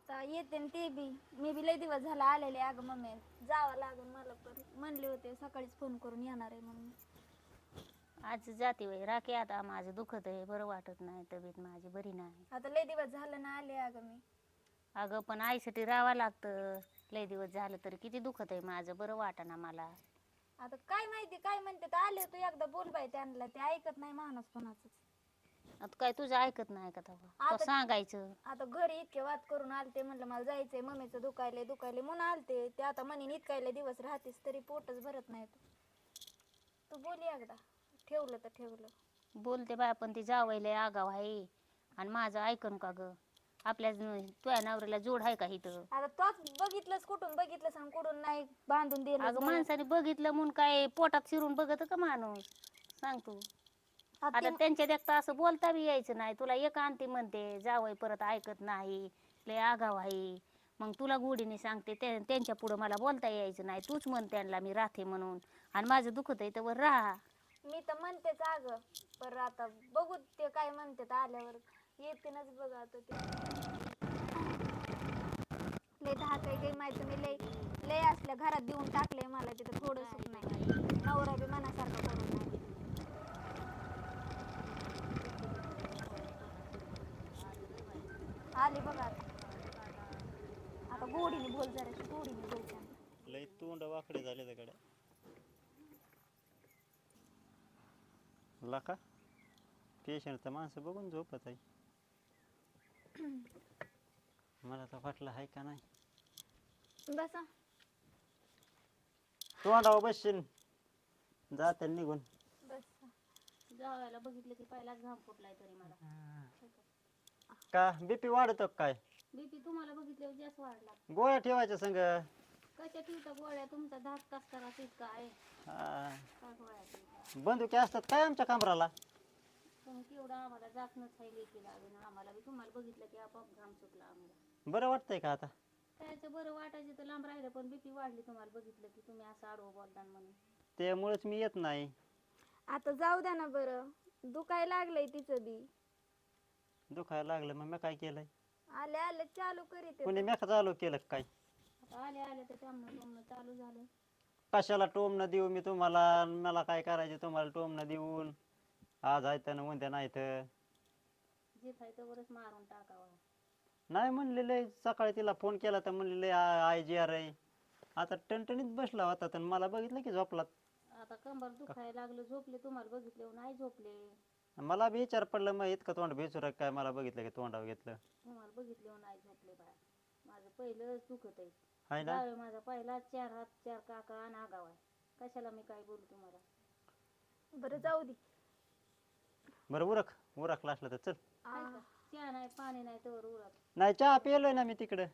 आता येते न ते बी. मी बी लय दिवस झाला आलेले अगं मम्मी. जावं लागेल मला पण. म्हणले होते सकाळीच फोन करून येणार आहे म्हणून. आज जाते वय राखे आता. माझं दुखत आहे. बरं वाटत नाही. तब्येत माझी बरी नाही. आता लय दिवस झालं ना आले अगं मी. अगं पण आईसाठी राहावं लागतं. लय दिवस झालं तरी किती दुखत आहे माझं. बरं वाटना मला. आता काय माहिती काय म्हणते तर आले तू एकदा बोल बाई त्यांना. ते ऐकत नाही माणूस कोणाच आता काय तुझं ऐकत नाही का तेव्हा? तो आता- सांगायचं. आता घरी इतके वाद करून आलते म्हणलं मला जायचंय मम्मीचं दुखायले दुखायले म्हणून आलते. ते आता म्हणीन इतकायले दिवस राहतेस तरी पोटच भरत नाही तू. तू बोली एकदा. ठेवलं तर ठेवलं. बोलते बाय पण ती जावयला आगाव आहे. आणि माझं ऐकन का ग? आपल्या न- तुझ्या नवऱ्याला जोड आहे का इथं? आता तोच बघितलंस कुठून बघितलंस आणि कुठून नाही बांधून दिलं अगं माणसाने बघितलं म्हणून काय पोटात शिरून बघत का माणूस? सांग तू. आता त्यांच्या देखता असं बोलता बी यायचं नाही. तुला एक आणते म्हणते जावई परत ऐकत नाही लय आगाव आहे. मग तुला गोडीने सांगते ते- त्यांच्या पुढं मला बोलता यायचं नाही. तूच म्हण त्यांना मी राहते म्हणून. आणि माझं दुखत आहे तर राहा. मी तर म्हणतेच अगं पर आता बघू ते काय म्हणते आल्यावर. येतीनच बघ आता ते. लय दहा काही काही माहिती मी लय लय असल्या घरात देऊन टाकले मला तिथं थोडं सुख नाही. नवरा बी मनासारखं करून नाही. आली बघा आता. आता गोडीने बोल जराशी गोडीने बोल. लय तोंड वाकडे झाले त्याकडे लका. पेशंटचं माणसं बघून झोपत आहे. मला तर वाटलं आहे का नाही. बसा. तोंडावर बसशील. जाते निघून. बसा. जावायला बघितलं की पहिलाच घाम फुटलाय तरी मला. का? बीपी वाढतो का काय? बीपी तुम्हाला बघितल्यावर जास्त वाढला. गोळ्या ठेवायच्या संग. कशा ठेवता गोळ्या? तुमचा धाक कस करायचा इतका आहे? हा. काय गोळ्या ठेवता? बंदुकी असतात काय आमच्या कमराला? केवढं आम्हाला जातनच आहे लेकी आम्हाला बी तुम्हाला बघितलं की आपोआप घाम सुटला आम्हाला. बरं वाटतंय का आता? त्याचं बरं वाटायचं तर लांब राहिलं पण बीपी वाढली तुम्हाला बघितलं की तुम्ही असं आडवं बोलता म्हणून. त्यामुळेच मी येत नाही. आता जाऊ द्या ना बरं. दुखाय लागलंय तिचं बी. दुखायला लागलं मग मी काय केलंय? आले आले चालू करीत कुणी मी चालू केलं का काय? आले आले तर टोमणं टोमणं चालू झालं. कशाला टोमणं देऊ मी तुम्हाला? अन मला काय करायचे तुम्हाला टोमणं देऊन? आज आहे तर उद्या नाही तर जे खाय वरच मारून टाकावा. नाही म्हणलेलं सकाळी तिला फोन केला तर म्हणलेलं आय जी आर आहे. आता टणटणीत बसला होता तर मला बघितलं की झोपला. आता कंबर दुखायला लागलं झोपले तुम्हाला बघितले नाही झोपले. मला बी विचार पडलं मग इतकं तोंड भेचू काय मला बघितलं की तोंडावर घेतलं. तुम्हाला बघितले नाही झोपले बाय माझं पहिलंच दुखत आहे. ना? जावे माझा पहिला चार हात चार काका आणि आगाव आहे. कशाला मी काय बोलू तुम्हाला? बरं जाऊ दे. बरं उरक. उरकला असलं तर चल. काय का? चहा नाही पाणी नाही तर उरत नाही चहा पिलोय ना मी तिकडं.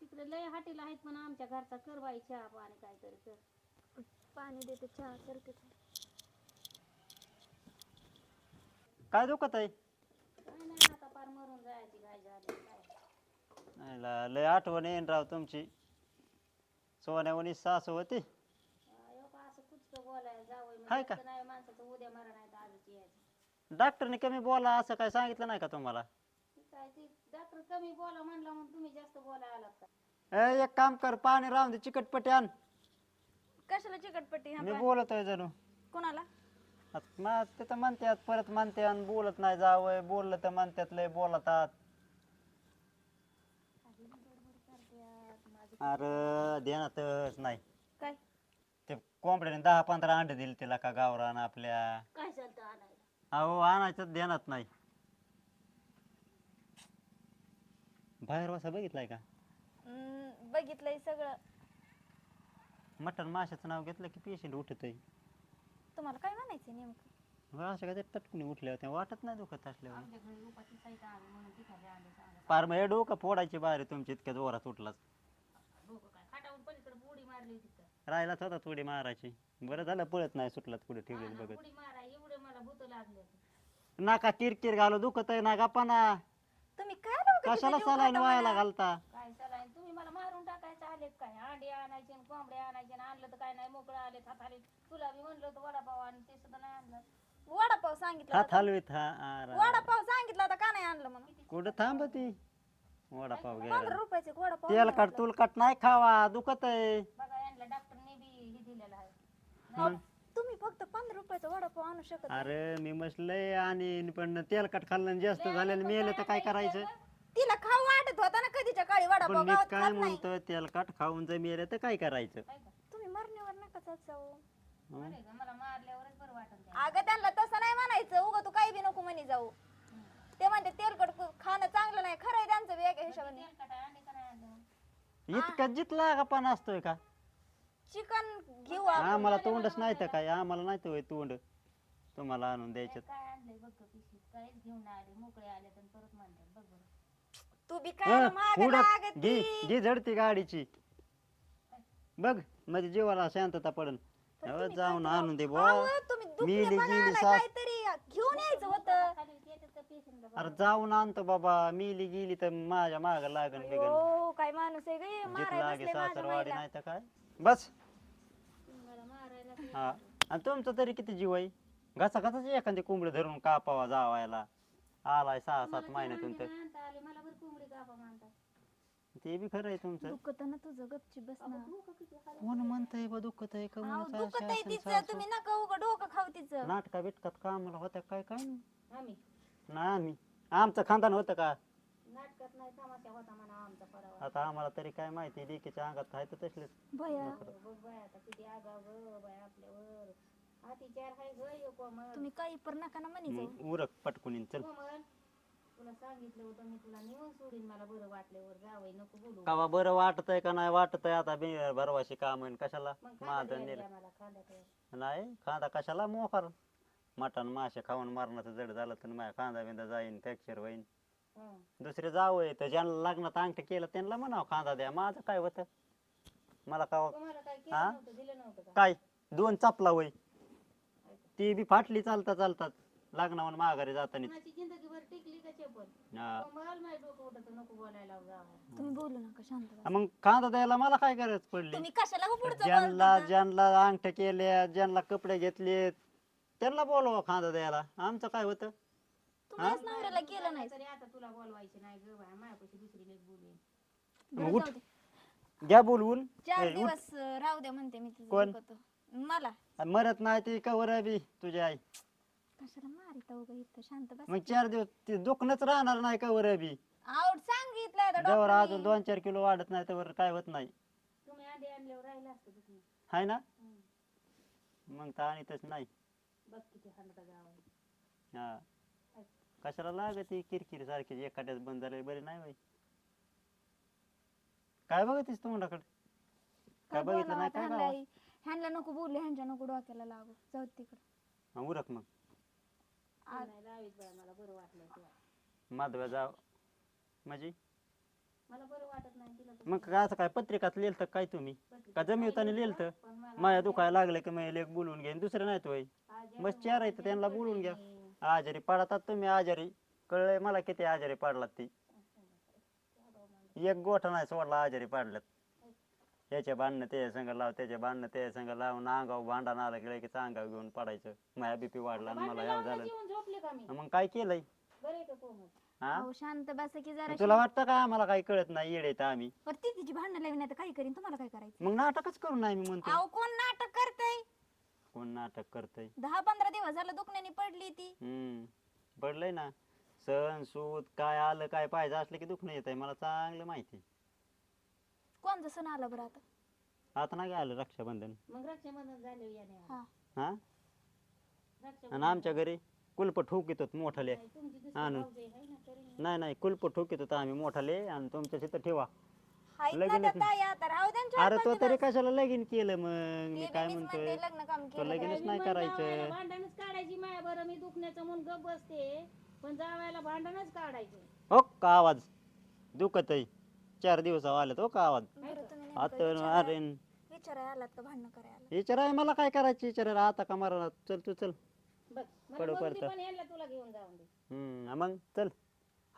तिकडे लय हाटीला आहेत पण आमच्या घरचा कर बाई चहा पाणी काहीतरी कर. पाणी देते चहा करते. काय दुखत आहे? काय नाही आता पार मरून जायची घाई झाली काय? नाही ला, लय आठवण येईन राव तुमची. सोन्यावणी सासू होती? का असं कुचकं बोलायला जावं हाय का? नाही माणसाचं उद्या मरा नाही तर आजच यायचं. डॉक्टरने कमी बोला असं काय सांगितलं नाही का तुम्हाला? ती काय ती डॉक्टर कमी बोला म्हणला म्हणून तुम्ही जास्त बोलायला आलात का? ए, एक काम कर पाणी राहून दे चिकटपट्टी आण. कशाला चिकटपट्टी ह्या मी बोलतोय जणू. कोणाला? आता मा तिथं म्हणतात परत म्हणतात बोलत नाही जावं बोललं तर म्हणतात लय बोलतात. अरे ध्यानातच नाही. काय? ते कोंबड्याने दहा पंधरा अंडे दिले तिला का गावरान आपल्या? काय चालतं आणायला? अहो आणायचं ध्यानात नाही. बाहेर वासा बघितलाय का? हम्म, बघितलंय सगळं. मटण माशाचं नाव घेतलं की पेशंट उठतय. तुम्हाला काय म्हणायचं नेमकं? अशा काय टटकुनी उठल्या होत्या वाटत नाही दुखत असल्यावर साईट आली म्हणून आले पार मग हे डोकं फोडायची बाहेर तुमची इतक्या जोरात उठलाच. डोकं काय खाटावून पलीकडे बुडी मारली होती का राहिलाच होता थोडी मारायची. बरं झालं पळत नाही सुटलात पुढे ठेवलेली बघत. बुडी मारा एवढे मला भूत लागले नाका किरकिर घालू दुखत आहे ना गप्पाना तुम्ही काय लोकं कशाला जीव सलाईन खाता? घालता? काय तुम्ही मला मारून टाकायचं आलेत काय? अंडे आणायचे आणि कोंबडे आणायचे आणि आणलं तर काय नाही मोकळं आले हात आले तुला बी म्हणलं होतं वडापाव आणि ते सुद्धा नाही आणलं. वडापाव सांगितला हात होता. हलवीत हा आरा. वडापाव सांगितला होता का नाही आणलं म्हणून? कुठं थांबती वडापाव पंधरा घ्यायला रुपयाचे वडापाव तेल काट नाही खावा दुखत आहे. बघा यांना डॉक्टरने बी हे दिलेलं आहे. अहो, तुम्ही फक्त पंधरा रुपयाचा वडापाव आणू शकत नाही. अरे मी मसलय आणि पण तेलकट खाल्लं आणि जास्त झालं मेलं तर काय करायचं? तिला खाऊ वाटत होता ना कधीच्या काळी पण वडापाव मी गावात काय खात नाही. म्हणतो तेलकट खाऊन जर मेलं तर काय करायचं? तुम्ही मरणीवर नका जात जाऊ हं? बरं आहे का? मला मारल्यावरच बरं वाटत अगं त्यांना तसं नाही म्हणायचं. उगा तू काही बी नको म्हणी जाऊ. ते म्हणते तेलकट खाणं चांगलं नाही. खरंय त्यांचं बी एका हिशोबाने. इतकं जितला का पण असतोय का? चिकन घेऊ आपण. आम्हाला तोंडच नाही तर काय? आम्हाला नाही तर होय तोंड. तुम्हाला आणून द्यायचं काय आणलंय बघ गं पिशवीत? काहीच घेऊन नाही आले. मोकळे आले तर परत म्हणतात. तू बी काय माग पुढं लागती. घे घे झडती गाडीची. बघ म्हणजे जीवाला शांतता पडन पण तुम्ही जाऊन काय आणून दे अहो, मिली गेली आला सास. काहीतरी घेऊन यायचं होतं. खाली येतात का पेशंटला अरे जाऊन आणतो बाबा. मिली गेली तर माझ्या माग लागन बिगन. हो काय माणूस आहे गे जित माराय लागे बसले माझ्या सासरवाडी. नाही तर काय? बस. हा. आणि तुमचं तरी किती जीव आहे? घसा घसाच एखादी कोंबडी धरून कापावा जावायला. आलाय सहा सात महिन्यातून तर. ते बी खरं आहे तुमचं. दुखत ना तुझं गपची बस ना. कोण म्हणतंय बा दुखत आहे दुखत आहे तिचं तुम्ही नका उघड डोकं खाऊ तिचं. नाटका बिटकात कामाला होत्या काय काय नाही. आम्ही. ना आम्ही. आमचं खानदान होतं का? नाटकात नाही तमाशा होता म्हणा आमचा परवा. आता आम्हाला तरी काय माहिती लेकीच्या अंगात आहे तर तसलेच. भया. बघ बाय आता किती आगाव ग बाय आपल्यावर. हाती चार हाय ग यो कोमल तुम्ही काही पर नका ना म्हणी जाऊ. उरक पटकुनी चल. कोमल तुला सांगितलं होतं मी तुला नेऊन सोडीन मला बरं वाटल्यावर जावई नको बोलू. कावा बरं वाटतंय का नाही वाटतंय? आता बी भरवाशी काम आहे कशाला? मग खांदा माझं नेलं मला नाही खांदा कशाला मोकार मटण मासे खाऊन मारण्याचं जड झालं तर माझ्या खांदा बिंदा जाईन फ्रॅक्चर होईन. हं. दुसरे जावं तर ज्यांना लग्नात अंगठ केलं त्यांना म्हणावं खांदा द्या माझं काय होतं? मला का तुम्हाला काय केलं हा? नव्हतं दिलं नव्हतं का? काय? दोन चपला वय ती बी फाटली चालता चालतात लग्नावर माघारी जाताना कुणाची जिंदगीभर टिकली का चेपल हा. डोकं उठत नको बोलायला जावं तुम्ही बोलू नका शांत बसा. मग खांदा द्यायला मला काय गरज पडली तुम्ही कशाला हो पुढचं ज्यांना बोलता? ज्यांना अंगठ केल्या ज्यांना कपडे घेतले त्यांना बोलवा खांदा द्यायला आमचं काय होतं तुम्हीच नवऱ्याला केलं नाही तरी आता तुला बोलवायचे नाही ग बाय माझ्यापाशी दुसरी लेख बोलेन बरं, उठ. जाऊ दे. घ्या बोलवून चार ए, उठ. दिवस अं, राहू द्या म्हणते मी तुझं कोण? मला मरत नाही ती कवर बी तुझी आई कशाला मारित उगा इथं? शांत बस मग चार दिवस ती दुखणंच राहणार नाही कवर बी? आवड सांगितलं आता जवळ डॉक्टरनी. अजून दोन चार किलो वाढत नाही तर काय होत नाही. तुम्ही अंडे आणल्यावर राहिला असतं दुखणं. हाय ना? हं. मग तर नाही. बघ किती हंडता जावं हा. कशाला लागत किरकिर सारखी? एखाद्याच बंद झाले बरे नाही बाई. काय बघतीस तोंडाकडे काय काय बघितलं बोलावं नाही आता काय नको बोलले ह्यांच्या नको डोक्याला लागू. जाऊ दे तिकडे. हा, उरक मग. नाही लावीत बाय मला बरं वाटलं तेव्हा. माधव्या जाव म्हणजे मला बरं वाटत नाही तिला तर मग काय असं काय पत्रिकात लिहिलं काय तुम्ही? पत्रिका का जमिवताना लिहिलं पण मला माया दुखायला लागलं की माझ्या लेख बोलवून घेईन दुसरं नाही तो आज बस चार आहेत त्यांना बोलवून घ्या. आजारी पडतात तुम्ही आजारी. कळलंय मला किती आजारी पडलात ती. एक गोठा नाही सोडला आजारी पडल्यात. याच्या भांडणं ते संग लाव त्याच्या भांडणं ते संग लावून अंगाव भांडण आलं की लगेच अंगाव घेऊन पडायचं. माझ्या बीपी वाढला आणि मला ह्याव झालं. जेवण झोपले का मी मग काय केलंय? बरं आहे का कोमल हा? अहो, शांत बस की जरा तुला वाटतं का आम्हाला काही कळत नाही? येडेत आम्ही. पण ती तिची भांडणं लावी नाही तर काय करीन? तुम्हाला काय करायचं? मग नाटकच करू नाही मी म्हणतो. अहो कोण नाटक करतय? कोण नाटक करतय? दहा पंधरा दिवस झालं दुखण्याने पडली ती. हम्म. पडलंय ना. सण सूत काय आलं काय पाहिजे असलं की दुखणं येत आहे मला चांगलं माहिती कोणतं सण आलं बरं आता? आता नाही आलं रक्षाबंधन. मग रक्षाबंधन झाले याने हा. हा? रक्षाबंधन आणि आमच्या घरी कुलप ठोकीत होत मोठाले. नाही, तुमची दुसरी आणून. भाऊजाई आहे ना तरी नाही. नाही कुलप ठोकीत होत आम्ही मोठाले आणि तुमच्या तिथं ठेवा. हायत ना लगीनच त्या ताई आता राहू द्या ना चार अरे पाच तो तरी. कशाला लगीन केलं मग? ते मी बी काय मीच म्हणतोय? म्हणते लग्न काम तो केलं. लगीनच काय. नाही करायचं. भांडणच काढायची माया बरं मी दुखण्याचं म्हणून गप बसते. पण जावायला भांडणच काढायचं. हो का आवाज? दुखत आहे चार दिवस हो आवाज बरं तुम्ही नेमकं आता विचारा- अरे विचारायला आलात का भांडणं करायला? विचाराय मला काय करायचं विचारायला आता का मारा चल तू चल. बघ मला पडू ती पडतं. पण यांना तुला घेऊन जाऊन दे हम्म मग चल.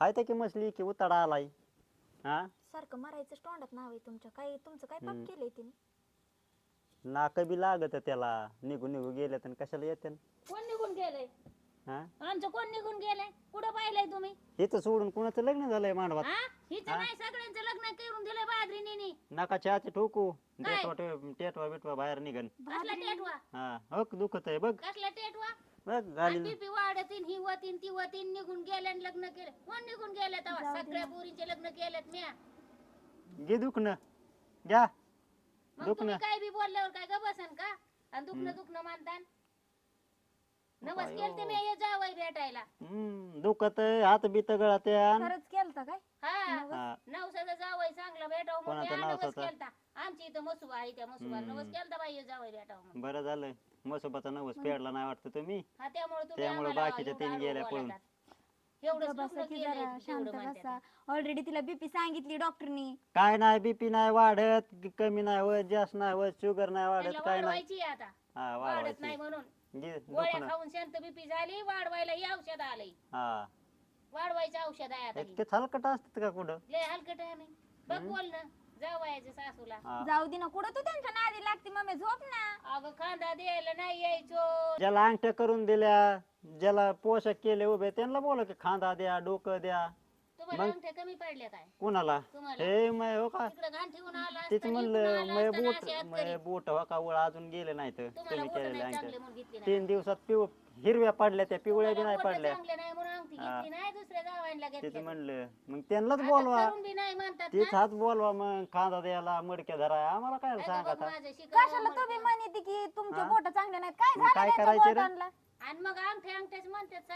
हाय तर की मसली की उताडा आलाय. हा? सारखं मरायचं तोंडात नाव आहे तुमच्या. काय तुमचं काय पाप हम्म. केलंय तिने? नाक बी लागत त्याला. निघू निघू गेले तर कशाला येते कोण निघून गेलंय? हा? आमचं कोण निघून गेलंय? कुठं पाहिलंय तुम्ही? इथं सोडून कुणाचं लग्न झालंय मांडवात? हा? हिचं हा? नाही सगळ्यांचं लग्न करून दिलंय बाजरीने नका चहाचे ठोकू. काय? टेटवा बिटवा बाहेर निघन. कसला टेटवा? हा दुखत आहे बघ. कसला टेटवा? बघ घाली बीपी वाढतीन ही वतीन ती वतीन निघून गेले आणि लग्न केलं. कोण निघून गेले तेव्हा? सगळ्या पोरींचे लग्न केलेत म्या. घे दुखणं. घ्या. मग दुखणं. तुम्ही काय बी बोलल्यावर काय ग बसन का? आणि दुखणं दुखणं मानतान? नवस केलते मी हे जावई भेटायला. हम्म दुखत हात बीत गळात यान. खरंच केलता काय? हा नवसाचा जावई चांगला भेटावं म्हणून कोणाचा मी हा नवस नवसाचा? केलता. आमची इथं मसुबा आहे त्या मसुबा हम्म. नवस केलता बाई हे जावई भेटावं म्हणून. बरं झालं मसोबाचा नवस पेडला नाही वाटतं तुम्ही? हा त्यामुळे तुम्ही त्यामुळे आम्हाला बाकीच्या एवढं तीन आडवं गेल्या पळून. बोलतात. एवढंच बसा लग्न की केलंय, जरा शांत तेवढं म्हणतात. बसा. ऑलरेडी तिला बीपी सांगितली डॉक्टरनी काय नाही बीपी नाही वाढत क- कमी नाही होत जास्त नाही होत शुगर नाही वाढत त्याला काय नाही. वाढवायची आता. हा वाढत वाढवायची. नाही म्हणून. गोळ्या दुखणं. खाऊन शांत बीपी झाली वाढवायला हे औषध आलंय हा. वाढवायचं औषध आहे आता हे. इतके थलकट असतात का कुठं? लय हलकट आहे मी. बघ बोल ना जावायचं सासूला. हा. जाऊ दे ना कुठं तू त्यांच्या नादी लागते मम्मी झोप ना. अगं खांदा द्यायला नाही यायचो. ज्याला अंगठ्या करून दिल्या ज्याला पोषक केले उभे त्यांना बोला की खांदा द्या डोकं द्या. मग? अंगठ्या कमी पडल्या काय? कुणाला? तुम्हाला? हे मै हो का? तिकडे घाण ठेवून आला तेच असता, म्हणलं निघून आला मै असता, बूट नाशी हात मै करीत. बूट हो का वळ अजून गेले नाहीत. तुम्हाला तुम्ही बोट नाही चांगले अंगठ्या म्हणून घेतली नाही. तीन दिवसात पिव हिरव्या पडल्या त्या पिवळ्या बी तुम्हाला नाही बोटं पडल्या. चांगले नाही म्हणून अंगठी हा. घेतली नाही दुसऱ्या तेच घेतली म्हणलं. मग त्यांनाच आता बोलवा. करून बी नाही म्हणतात तेच ना. हात बोलवा मग. खांदा द्यायला मडक्या धरा आम्हाला काय सांगा आता? माझं कशाला. तुम्ही म्हणते की तुमचे हा? बोट चांगले नाहीत? काय मग काय करायचं रे? बोटांना आणि मग म्हणतात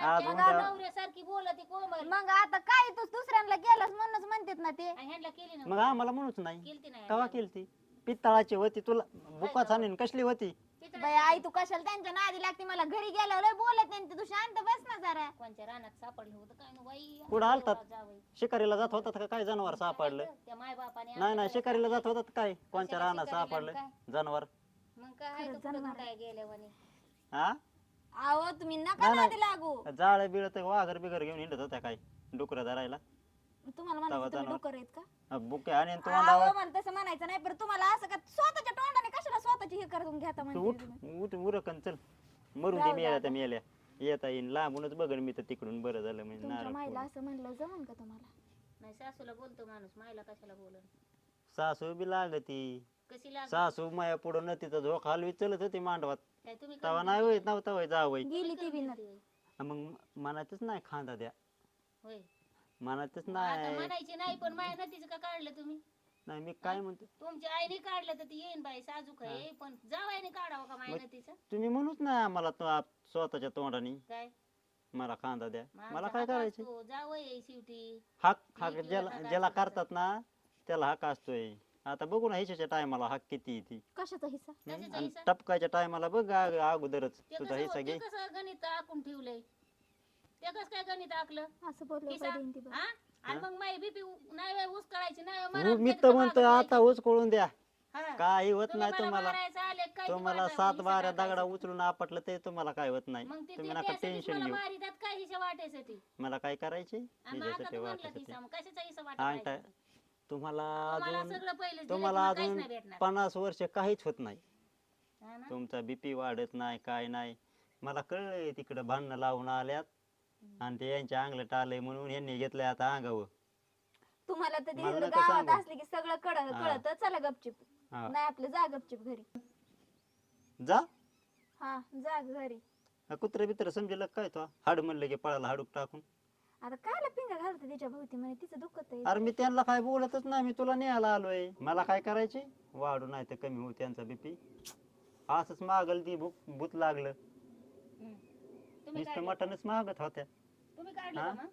नवऱ्यासारखी बोलती कोमल. मग आता काय तू दुसऱ्यांना केलंस म्हणूनच म्हणतात ना ते? आणि ह्यांना केली ना मग आम्हाला म्हणूच नाही. कवा केलती. पित्तळाची होती तुला. बुका छानीन कसली होती? बाई आई तू कशाला त्यांच्या नादी लागते? मला घरी गेल्यावर लय बोलत त्यांचे तू शांत बस ना जरा. कोणच्या रानात सापडलं होतं काय ना बाई? कुठं आलतात? जावई. शिकारीला जात होतात का? काय जनावर सापडलं? त्या माय बापाने नाही नाही शिकारीला जात होतात काय? कोणत्या कशाला रानात शिकारीला सापडलं? काय? जनावर? मग काय आहे खरंच जनावर. काय गेल्या म्हणे? हा अहो तुम्ही नका नाही, नादी लागू. जाळ बिळ तर वाघर बिगर घेऊन हिंडत होत्या काय? डुकर धरायला? तुम्हाला तवा म्हणायचं तुम्ही जनावर. डुकर आहेत का? बुके आणि अहो तोंडावर मला तसं म्हणायचं नाही पण तुम्हाला असं का स्वतःच्या तोंडाने स्वतःची हे करून घेता तू म्हणजे उठ तुम्ही? उठ उरकन चल. मरून दे जाऊ दे मेल्या. त्या मेल्या. येता येईन लांबूनच बघन मी तर तिकडून बरं झालं म्हणजे तुमच्या नारळ माईला फोडून. असं म्हणलं जमन का तुम्हाला? नाही सासूला बोलतो माणूस. मायला कशाला बोलून? सासू बी लागती. कशी लाग सासू माया पुढं न तिथं झोक हलवी चलत होती मांडवात. काय तुम्ही तवा नाही? होईत नव्हता होय जावय गेली ती बिनत? मग मनातच नाही खांदा द्या. होय. मनातच आता नाही. म्हणायची नाही पण माय नदीचं का काढलं तुम्ही? नाही मी काय म्हणतो? तुमच्या आईने काढलं तर ती येईन बाई साजूक आहे. पण जावायने काढावं का मग- नदीचं तुम्ही म्हणूच नाही आम्हाला तो आप- स्वतःच्या तोंडाने. काय? मला खांदा द्या. मला काय करायचे शेवटी. हक हक ज्याला हक्क ज्याला असतो करतात ना त्याला हक असतोय. आता बघू ना हिच्याच्या टायमाला हक किती ती. कशाचा हिस्सा? कशाचा आणि हिस्सा? टपकायच्या टायमाला बघ अग- अगोदरच ते तुझा कसं हिस्सा घे. कसं गणित आखून ठेवलंय? ते कसं काय गणित आखलं? असं बोललो हिस्सा? हा? आणि मग माई बीपी नाही नाही मी तर म्हणतो आता ऊस कळून द्या. काही होत नाही तुम्हाला. तुम्हाला सात बारा. दगडा उचलून आपटलं ते तुम्हाला काय होत नाही. तुम्ही नका टेन्शन घेऊ. मला काय करायचे? वाटायसाठी तुम्हाला अजून तुम्हाला अजून पन्नास वर्ष काहीच होत नाही? तुमचा बीपी वाढत नाही काय नाही. मला कळलंय तिकडं भांडणं लावून आल्यात. आणि ते यांच्या अंगलट आलंय म्हणून यांनी घेतलंय आता अंगावर. तुम्हाला तर मला तिकडे नका गावात सांगू. असले की सगळं कळ हा. कळत. चला गपचिप. हा. नाही आपलं जा गपचिप घरी. जा? हा जा घरी. कुत्र बित्र समजेल काय तो? हाड म्हणलं की पळाला हाडूक टाकून. आता कायला पिंगा घालते तिच्या भोवती म्हणे? तिचं दुखत आहे. अरे मी त्यांना काय बोलतच नाही मी तुला न्यायला आलोय. मला काय करायचे? वाढू नाही तर कमी होऊ त्यांचा बीपी असंच मागल ती भूक भूत लागलं. तुम्ही नुसतं काढलं? मटणच मागत होत्या तुम्ही काढलं हा? का मग?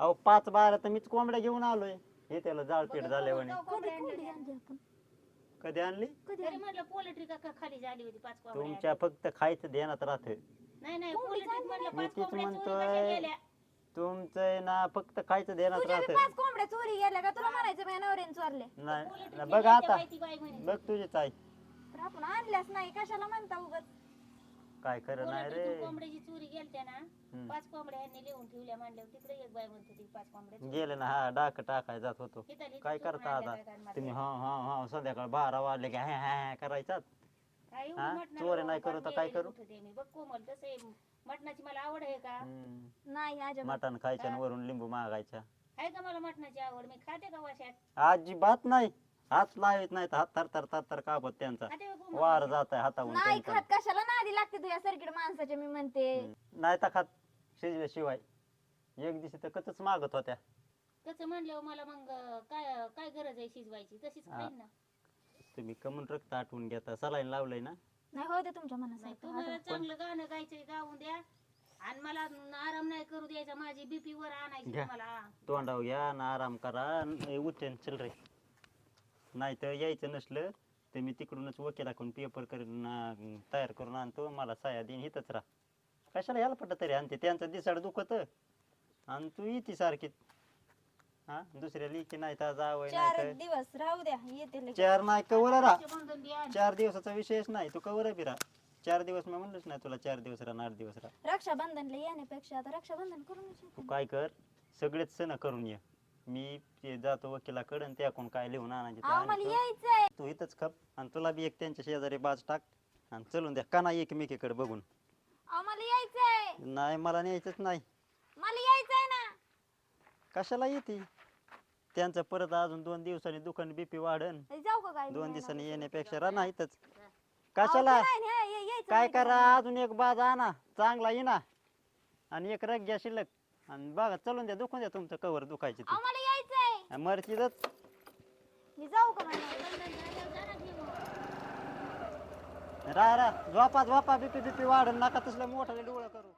अहो पाच बारा तर मीच कोंबड्या घेऊन आलोय हे त्याला बघा, झाल्यावाने कोण- कोण कधी आणलं कोंबडी त्या? आणली आपण कधी आणली कधी तरी आणली? म्हटलं पोल्ट्री का का खाली झाली होती पाच कोंबड्या तुमच्या फक्त खायचं ध्यानात राहत नाही नाही कोंबडी पोल्ट्रीत झाली म्हटलं मी पाच तीच कोंबड्या चोरी म्हणतोय. गेल्या? तुमचं आहे ना फक्त खायचं ध्यानात तुझ्या बी राहत पाच कोंबड्या चोरी गेल्या का तुला म्हणायचं माझ्या नवऱ्याने चोरले नाही बघ आता बाई ती बाई म्हणे. बघ तुझीच तर आपण आणल्याच नाही कशाला म्हणता उगत काय खरं नाही रे कोंबड्याची चोरी गेलत्या ना हम्म. पाच कोंबड्या लिहून ठेवल्या तिकडे एक बाई म्हणत होती पाच कोंबड्या चोरी. गेले ना हा डाक टाकाय जात होतो इथं लिहितं काय चोरून करता आणल्या आता काय. तुम्ही हा हा हा संध्याकाळ बारा वाजले की हा हा करायचात काय एवढी हा? मटणाला चोरी नाही करू तर काय मिळाली करू? कुठं ते मी बघ कोमल तसं आहे. मटणाची मला आवड आहे का. नाही अजिबात मटण खायचं आणि वरून लिंबू मागायचा आहे का मला मटणाची आवड मी खाते का वाशात अजिबात नाही हात लावित नाही हात थर थर थर थर कापत त्यांचा कोमल वार? जात आहे हातावून नाही त्यांचा. खात कशाला नादी लागते तुझ्या सर्किट माणसाच्या मी म्हणते. नाही तर खात शिजल्याशिवाय एक दिवशी तर कतच मागत होत्या तसं म्हणल्यावर मला मग काय काय गरज आहे शिजवायची तशीच हा. खाईन ना तुम्ही कमून रक्त आठवून घेता सलाईन लावलंय ना नाही हो दे तुमच्या नाही मनासारखं तुम्हाला. चांगलं गाणं गायचंय गाऊन द्या आणि मला आराम नाही करू द्यायचा माझी बीपी वर आणायची घ्या. तुम्हाला तोंडाव घ्या ना आराम करा उठेन चल रे नाही तर यायचं नसलं तर मी तिकडूनच वकिलाकडून पेपर करून अं, तयार करून आणतो. मला सह्या देईन हिथंच राहा. कशाला यायला पटत तरी आणते? त्यांचं दिसाड दुखत. आणि तू येते सारखी. हा? दुसऱ्या लिखी नाही तर जावं चार नाही दिवस राहू द्या येते तर लगेच. चार नाही कवर राहा. चार दिवसाचा विषयच नाही. तू कवर बी राहा. चार दिवस मी म्हणलंच नाही तुला चार दिवस राहा आठ दिवस राहा. रक्षाबंधनला येण्यापेक्षा आता रक्षाबंधन करून तू काय कर? सगळेच सण करून ये. मी ते जातो वकिलाकडे आणि त्याकडून काय लिहून आणायचे ते मला आणतो. यायचंय. तू इथंच खप आणि तुला बी एक त्यांच्या शेजारी बाज टाक आणि चलून द्या. का नाही एकमेकीकडे बघून? अहो मला यायचंय. नाही मला न्यायचंच नाही. मला यायचंय ना. कशाला येते? त्यांचं परत अजून दोन दिवसांनी दुकान बीपी वाढन. जाऊ का दोन दिवसांनी येण्यापेक्षा राहा इथंच. अहो, कशाला? ते नाही, नाही, या- यायचं काय नाही? करा? अजून एक बाज आणा. चांगला येईना. आणि एक रग घ्या शिल्लक. आणि बघा चलून द्या दुखून द्या तुमचं कवर दुखायची अहो मला मरतीच मी जाऊ का घेऊन. राहा राहा. झोपा झोपा बीपी बीपी वाढून नका तसलं मोठं डोळं करू.